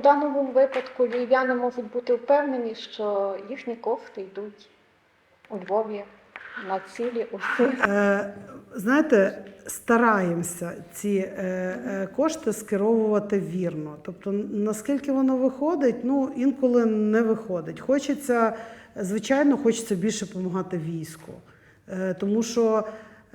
в даному випадку львів'яни можуть бути впевнені, що їхні кошти йдуть у Львові на цілі усі. Е, Знаєте, стараємося ці е, е, кошти скеровувати вірно. Тобто, наскільки воно виходить, ну інколи не виходить. Хочеться, звичайно, хочеться більше допомагати війську. Е, Тому що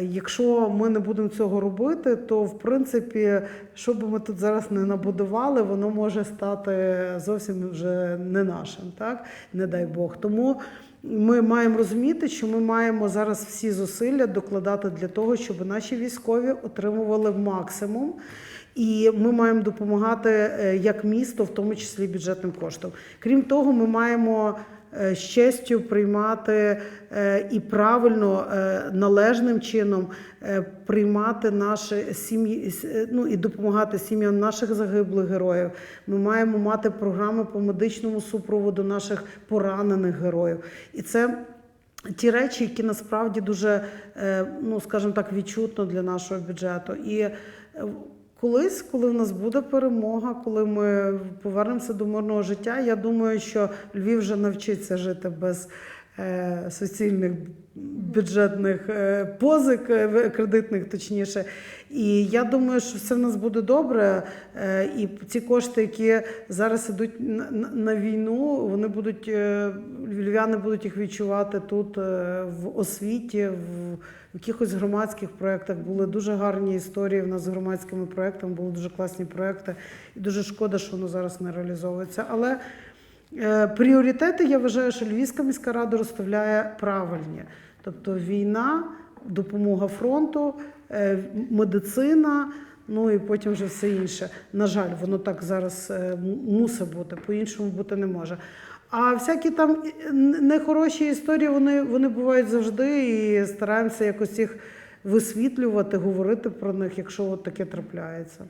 якщо ми не будемо цього робити, то в принципі, що би ми тут зараз не набудували, воно може стати зовсім вже не нашим, так? Не дай Бог. Тому ми маємо розуміти, що ми маємо зараз всі зусилля докладати для того, щоб наші військові отримували максимум. І ми маємо допомагати е, як місто, в тому числі бюджетним коштом. Крім того, ми маємо е, з честю приймати е, і правильно е, належним чином е, приймати наші сім'ї е, ну і допомагати сім'ям наших загиблих героїв. Ми маємо мати програми по медичному супроводу наших поранених героїв. І це ті речі, які насправді дуже, е, ну скажімо так, відчутно для нашого бюджету. І е, колись, коли в нас буде перемога, коли ми повернемося до мирного життя, я думаю, що Львів вже навчиться жити без. Е, Суцільних бюджетних е, позик, е, кредитних точніше. І я думаю, що все в нас буде добре. І ці кошти, які зараз ідуть на, війну, вони будуть львів'яни будуть їх відчувати тут в освіті, в якихось громадських проєктах. Були дуже гарні історії в нас з громадськими проєктами, були дуже класні проєкти. І дуже шкода, що воно зараз не реалізовується. Але Пріоритети я вважаю, що Львівська міська рада розставляє правильні. Тобто війна, допомога фронту, е, медицина, ну і потім вже все інше. На жаль, воно так зараз е, мусить бути, по-іншому бути не може. А всякі там е, нехороші історії, вони, вони бувають завжди, і стараємося якось їх висвітлювати, говорити про них, якщо от таке трапляється.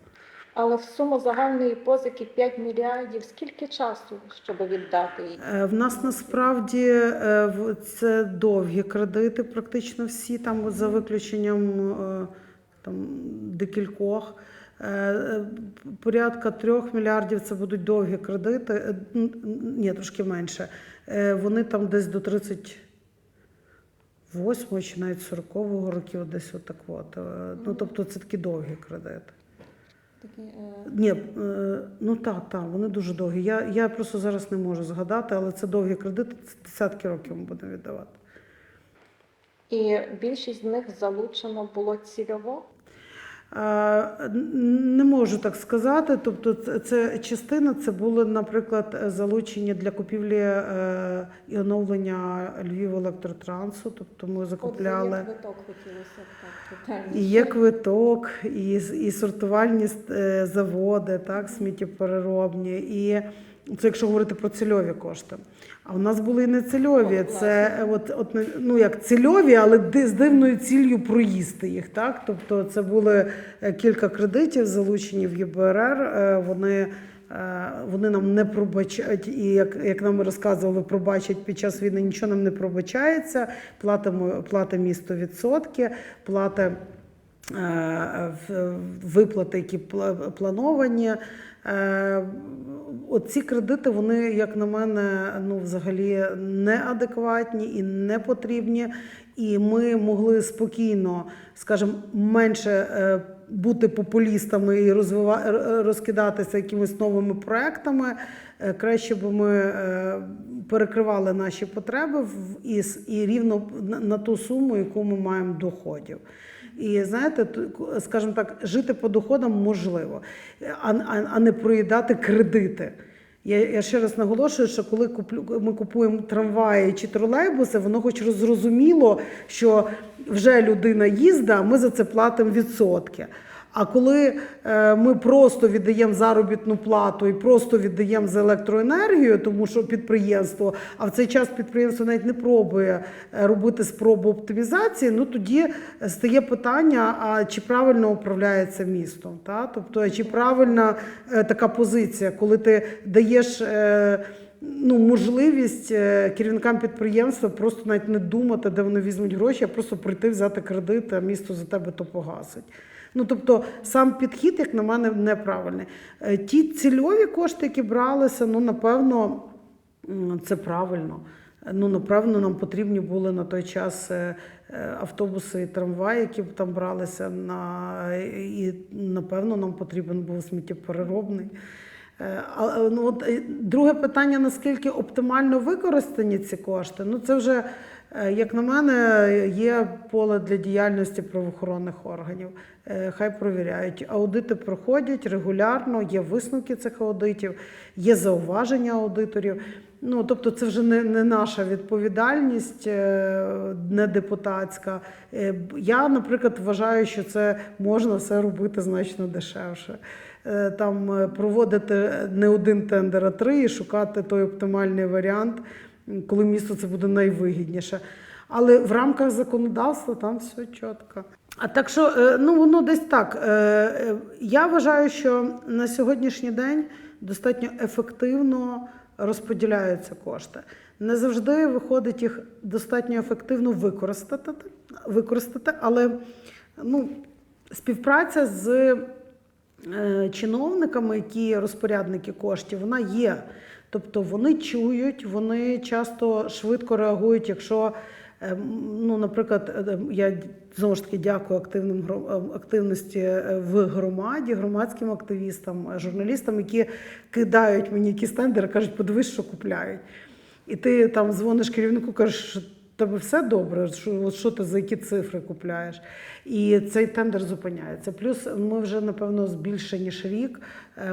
Але в суму загальної позики 5 мільярдів. Скільки часу, щоб віддати її? Е, В нас насправді е, це довгі кредити, практично всі, там за виключенням е, там, декількох. Порядка трьох мільярдів це будуть довгі кредити. Ні, трошки менше. Вони там десь до 38 чи навіть 40-го років, десь отак от. Ну, тобто це такі довгі кредити. Такі, е, Ні, е, ну так, так, вони дуже довгі. Я, я просто зараз не можу згадати, але це довгі кредити, це десятки років ми будемо віддавати. І більшість з них залучено було цільово. Не можу так сказати. Тобто, це, частина це були, наприклад, залучені для купівлі е, і оновлення Львів електротрансу. Тобто ми закупляли. От квиток хотілося б так. І є квиток, і, і сортувальні е, заводи, так, сміттєпереробні. І це якщо говорити про цільові кошти. А у нас були і нецільові. О, Це от, от, ну, як цільові, але з дивною ціллю проїсти їх. Так? Тобто це були е, кілька кредитів, залучені в ЄБРР. е, Вони, е, вони нам не пробачають, і як, як нам розказували, пробачать під час війни нічого нам не пробачається. Платимо, платить місто відсотки, платить е, виплати, які плановані. Е, Оці кредити, вони, як на мене, ну взагалі неадекватні і не потрібні. І ми могли спокійно, скажімо, менше е, бути популістами і розвива... розкидатися якимись новими проектами. Е, Краще б ми е, перекривали наші потреби і, рівно на ту суму, яку ми маємо доходів. І знаєте, скажімо так, жити по доходам можливо, а, а, а не проїдати кредити. Я, я ще раз наголошую, що коли куплю, ми купуємо трамваї чи тролейбуси, воно хоч зрозуміло, що вже людина їздить, а ми за це платимо відсотки. А коли е, ми просто віддаємо заробітну плату і просто віддаємо за електроенергію, тому що підприємство, а в цей час підприємство навіть не пробує е, робити спробу оптимізації, ну тоді стає питання: а чи правильно управляється містом? Та? Тобто, чи правильна е, така позиція, коли ти даєш. Ну, можливість керівникам підприємства просто навіть не думати, де вони візьмуть гроші, а просто прийти взяти кредит, а місто за тебе то погасить. Ну тобто сам підхід, як на мене, неправильний. Е, Ті цільові кошти, які бралися, ну напевно, це правильно. Ну, напевно, нам потрібні були на той час е, е, автобуси і трамваї, які б там бралися на і напевно нам потрібен був сміттєпереробний. А, ну, от, друге питання: наскільки оптимально використані ці кошти? Ну, це вже, як на мене, є поле для діяльності правоохоронних органів. Е, Хай провіряють. Аудити проходять регулярно, є висновки цих аудитів, є зауваження аудиторів. Ну, тобто, це вже не, не наша відповідальність, е, не депутатська. Е, Я, наприклад, вважаю, що це можна все робити значно дешевше. Е, Там е, проводити не один тендер, а три і шукати той оптимальний варіант, коли місту це буде найвигідніше. Але в рамках законодавства там все чітко. А так що, е, ну воно десь так. Е, е, Я вважаю, що на сьогоднішній день достатньо ефективно розподіляються кошти. Не завжди виходить їх достатньо ефективно використати, використати але ну, співпраця з чиновниками, які розпорядники коштів, вона є. Тобто вони чують, вони часто швидко реагують, якщо. е, Ну, наприклад, е, я знову ж таки дякую активним е, активності е, в громаді, громадським активістам, е, журналістам, які кидають мені якісь тендери, кажуть, подивись, що купляють. І ти там дзвониш керівнику, кажеш, що тебе все добре, що, що ти за які цифри купляєш. І цей тендер зупиняється. Плюс ми вже, напевно, більше ніж рік е,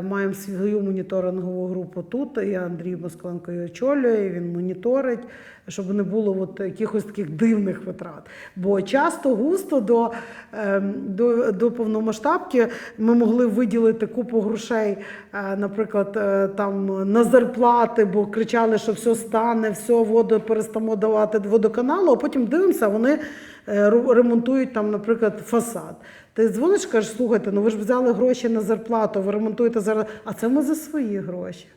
маємо свою моніторингову групу тут. І Андрій Москаленко її очолює, він моніторить, щоб не було от якихось таких дивних витрат. Бо часто густо до, ем, до, до повномасштабки ми могли виділити купу грошей, е, наприклад, е, там на зарплати, бо кричали, що все стане, все, воду перестамо давати водоканалу, а потім дивимося, вони е, ремонтують там, наприклад, фасад. Ти дзвониш, кажеш, слухайте, ну ви ж взяли гроші на зарплату, ви ремонтуєте зараз, а це ми за свої гроші.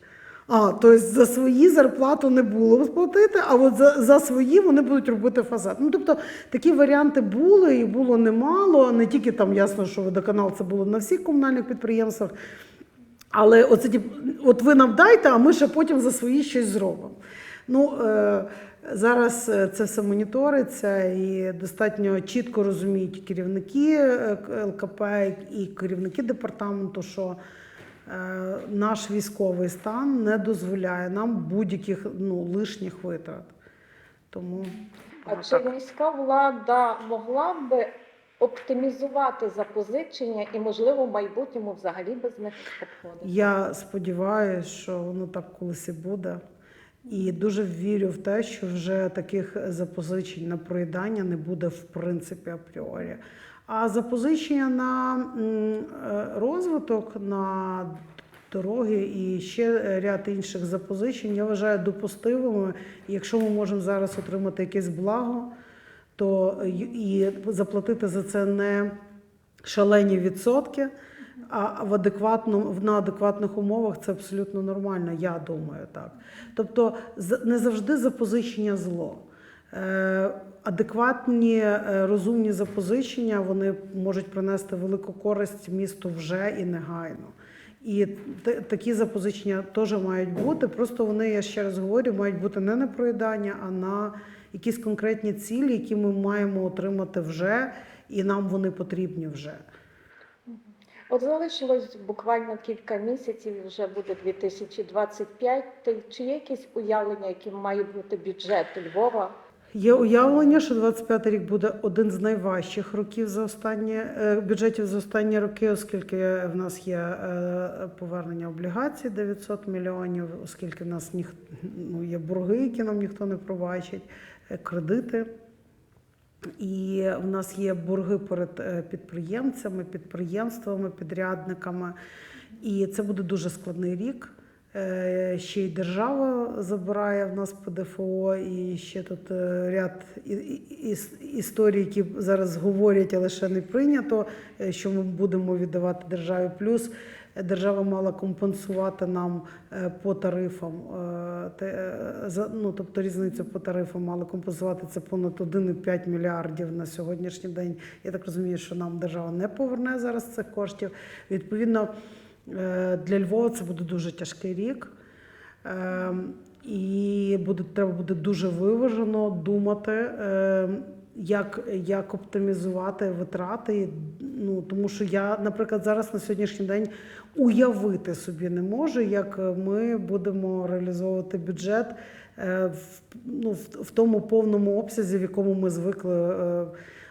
А, тобто за свої зарплату не було сплатити, а от за, за свої вони будуть робити фасад. Ну, тобто такі варіанти були і було немало. Не тільки там ясно, що водоканал це було на всіх комунальних підприємствах. Але оце, от ви нам дайте, а ми ще потім за свої щось зробимо. Ну, е, зараз е, це все моніториться і достатньо чітко розуміють керівники е, ЛКП і керівники департаменту, що е, наш військовий стан не дозволяє нам будь-яких ну, лишніх витрат. Тому А чи міська влада могла б оптимізувати запозичення і, можливо, в майбутньому взагалі без них обходити? Я сподіваюся, що воно так колись і буде. І дуже вірю в те, що вже таких запозичень на проїдання не буде в принципі апріорі. А запозичення на е, розвиток, на дороги і ще ряд інших запозичень я вважаю допустимими. Якщо ми можемо зараз отримати якесь благо, то і заплатити за це не шалені відсотки, а в адекватно, на адекватних умовах це абсолютно нормально, я думаю так. Тобто не завжди запозичення зло. Е, Адекватні, е, розумні запозичення вони можуть принести велику користь місту вже і негайно. І такі запозичення теж мають бути. Просто вони, я ще раз говорю, мають бути не на проїдання, а на якісь конкретні цілі, які ми маємо отримати вже, і нам вони потрібні вже. От залишилось буквально кілька місяців, вже буде 2025. Ти- Чи є якісь уявлення, яким має бути бюджет Львова? Є уявлення, що 25 рік буде один з найважчих років за останні е, бюджетів за останні роки, оскільки в нас є е, повернення облігацій 900 мільйонів, оскільки в нас ніх, ну, є борги, які нам ніхто не пробачить, е, кредити. І в нас є борги перед е, підприємцями, підприємствами, підрядниками. І це буде дуже складний рік. Е, Ще й держава забирає в нас ПДФО, і ще тут е, ряд історій, які зараз говорять, але ще не прийнято, що ми будемо віддавати державі. Плюс держава мала компенсувати нам е, по тарифам е, е, ну тобто різницю по тарифам мали компенсувати це понад 1,5 мільярдів на сьогоднішній день. Я так розумію, що нам держава не поверне зараз цих коштів. Відповідно, для Львова це буде дуже тяжкий рік. Ем, І буде, треба буде дуже виважено думати, ем, як, як оптимізувати витрати. Ну, тому що я, наприклад, зараз на сьогоднішній день уявити собі не можу, як ми будемо реалізовувати бюджет е, в, ну, в, тому повному обсязі, в якому ми звикли. е.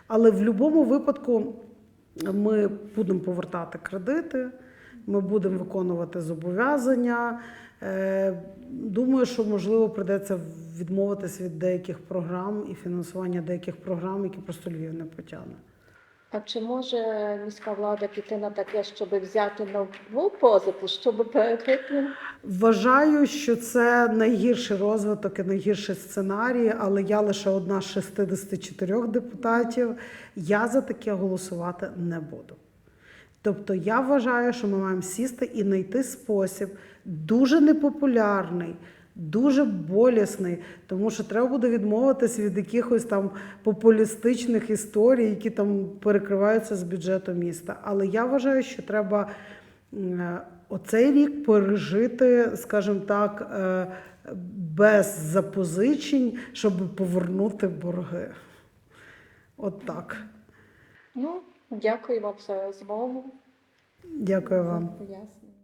Але в будь-якому випадку ми будемо повертати кредити, ми будемо виконувати зобов'язання. Е, Думаю, що можливо прийдеться відмовитись від деяких програм і фінансування деяких програм, які просто Львів не потягне. А чи може міська влада піти на таке, щоб взяти нову позику, щоб перекрити? Вважаю, що це найгірший розвиток і найгірший сценарій, але я лише одна з 64 депутатів. Я за таке голосувати не буду. Тобто я вважаю, що ми маємо сісти і знайти спосіб дуже непопулярний, дуже болісний, тому що треба буде відмовитись від якихось там популістичних історій, які там перекриваються з бюджету міста. Але я вважаю, що треба е, оцей рік пережити, скажімо так, е, без запозичень, щоб повернути борги. От так. Ну, Дякую вам за змогу. Дякую вам. за пояснення.